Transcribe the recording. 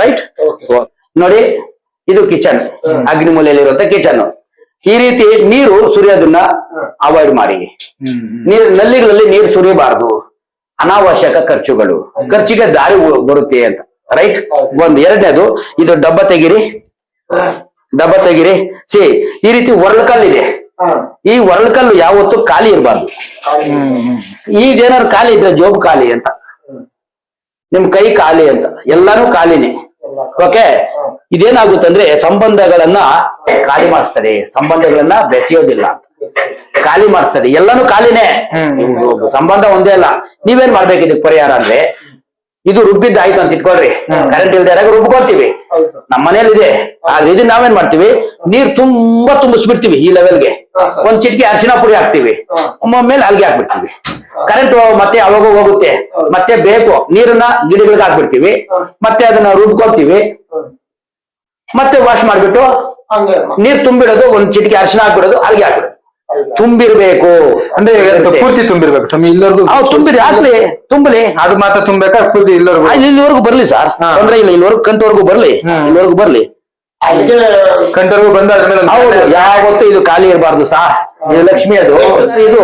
Right ನೋಡಿ ಇದು kitchen ಅಗ್ನಿ ಮೂಲೆಯಲ್ಲಿರುವಂತ ಕಿಚನ್ ಈ ರೀತಿ ನೀರು ಸುರಿಯೋದನ್ನ ಅವಾಯ್ಡ್ ಮಾಡಿ. ನೀರ್ ನಲ್ಲಿಗಳಲ್ಲಿ ನೀರು ಸುರಿಯಬಾರದು. ಅನಾವಶ್ಯಕ ಖರ್ಚುಗಳು. ಖರ್ಚಿಗೆ ದಾರಿ ಬರುತ್ತೆ ಅಂತ. ರೈಟ್ ಒಂದ್ ಎರಡನೇದು ಇದು ಡಬ್ಬ ತೆಗಿರಿ. ಡಬ್ಬ ತೆಗಿರಿ. ಸಿ ಈ ರೀತಿ ಒರಳ್ಕಲ್ ಇದೆ ಈ ಒರಳ್ಕಲ್ಲು ಯಾವತ್ತು ಖಾಲಿ ಇರಬಾರ್ದು. ಈಗೇನಾದ್ರು ಖಾಲಿ ಇದ್ರೆ ಜೋಬ್ ಖಾಲಿ ಅಂತ. ನಿಮ್ ಕೈ ಖಾಲಿ ಅಂತ. ಎಲ್ಲಾನು ಖಾಲಿನೇ. ಓಕೆ ಇದೇನಾಗುತ್ತಂದ್ರೆ ಸಂಬಂಧಗಳನ್ನ ಖಾಲಿ ಮಾಡಿಸ್ತದೆ. ಸಂಬಂಧಗಳನ್ನ ಬೆಸೆಯೋದಿಲ್ಲ ಅಂತ. ಖಾಲಿ ಮಾಡಿಸ್ತದೆ. ಎಲ್ಲಾನು ಖಾಲಿನೇ. ಸಂಬಂಧ ಒಂದೇ ಅಲ್ಲ. ನೀವೇನ್ ಮಾಡ್ಬೇಕು ಇದಕ್ಕೆ ಪರಿಹಾರ ಅಂದ್ರೆ? ಇದು ರುಬ್ಬಿದ್ದು ಆಯ್ತು ಅಂತ ಇಟ್ಕೊಳ್ರಿ. ಕರೆಂಟ್ ಇಲ್ದೇ ಇರಾಗ ರುಬ್ಕೊಳ್ತೀವಿ. ನಮ್ಮ ಮನೇಲಿ ಇದೆ ಆದ್ರೆ ಇದನ್ನ ನಾವೇನ್ ಮಾಡ್ತೀವಿ? ನೀರ್ ತುಂಬಾ ತುಂಬಿಸ್ಬಿಡ್ತೀವಿ ಈ ಲೆವೆಲ್ಗೆ. ಒಂದ್ ಚಿಟಿಕೆ ಅರಿಶಿನ ಪುಡಿ ಹಾಕ್ತಿವಿ. ಒಮ್ಮೊಮ್ಮೆ ಮೇಲೆ ಅಲ್ಗೆ ಹಾಕ್ಬಿಡ್ತೀವಿ. ಕರೆಂಟ್ ಮತ್ತೆ ಅವಾಗ ಹೋಗುತ್ತೆ. ಮತ್ತೆ ಬೇಕು ನೀರನ್ನ ಗಿಡಗಳಿಗೆ ಹಾಕ್ಬಿಡ್ತೀವಿ. ಮತ್ತೆ ಅದನ್ನ ರುಬ್ಕೊಳ್ತೀವಿ. ಮತ್ತೆ ವಾಶ್ ಮಾಡ್ಬಿಟ್ಟು ನೀರ್ ತುಂಬಿಡೋದು ಒಂದ್ ಚಿಟಿಕೆ ಅರ್ಶನ ಹಾಕ್ಬಿಡೋದು ಅಲ್ಲಿಗೆ ಹಾಕ್ಬಿಡೋದು. ತುಂಬಿರ್ಬೇಕು. ಅಂದ್ರೆ ಪೂರ್ತಿ ತುಂಬಿರ್ಬೇಕು. ಸ್ವಾಮಿ ಇಲ್ಲವರೆಗೂ ಹೌದು ತುಂಬಿರಿ ಆಗ್ಲಿ ತುಂಬಲಿ. ಅದು ಮಾತ್ರ ತುಂಬಬೇಕಾ ಪೂರ್ತಿ ಇಲ್ಲವರೆಗೂ? ಇಲ್ಲಿವರೆಗೂ ಬರ್ಲಿ ಸರ್. ಅಂದ್ರೆ ತೊಂದ್ರೆ ಇಲ್ಲ ಇಲ್ಲಿವರೆಗೂ ಕಂಟವರೆಗೂ ಬರ್ಲಿ. ಇಲ್ಲಿವರೆಗೂ ಬರ್ಲಿ. ಕಂಟವರೆಗೂ ಕಂಟರ್ಗೂ ಬಂದ ಯಾವತ್ತೂ ಇದು ಖಾಲಿ ಇರಬಾರ್ದು ಸಾ ಇದು ಲಕ್ಷ್ಮಿ ಅದು. ಇದು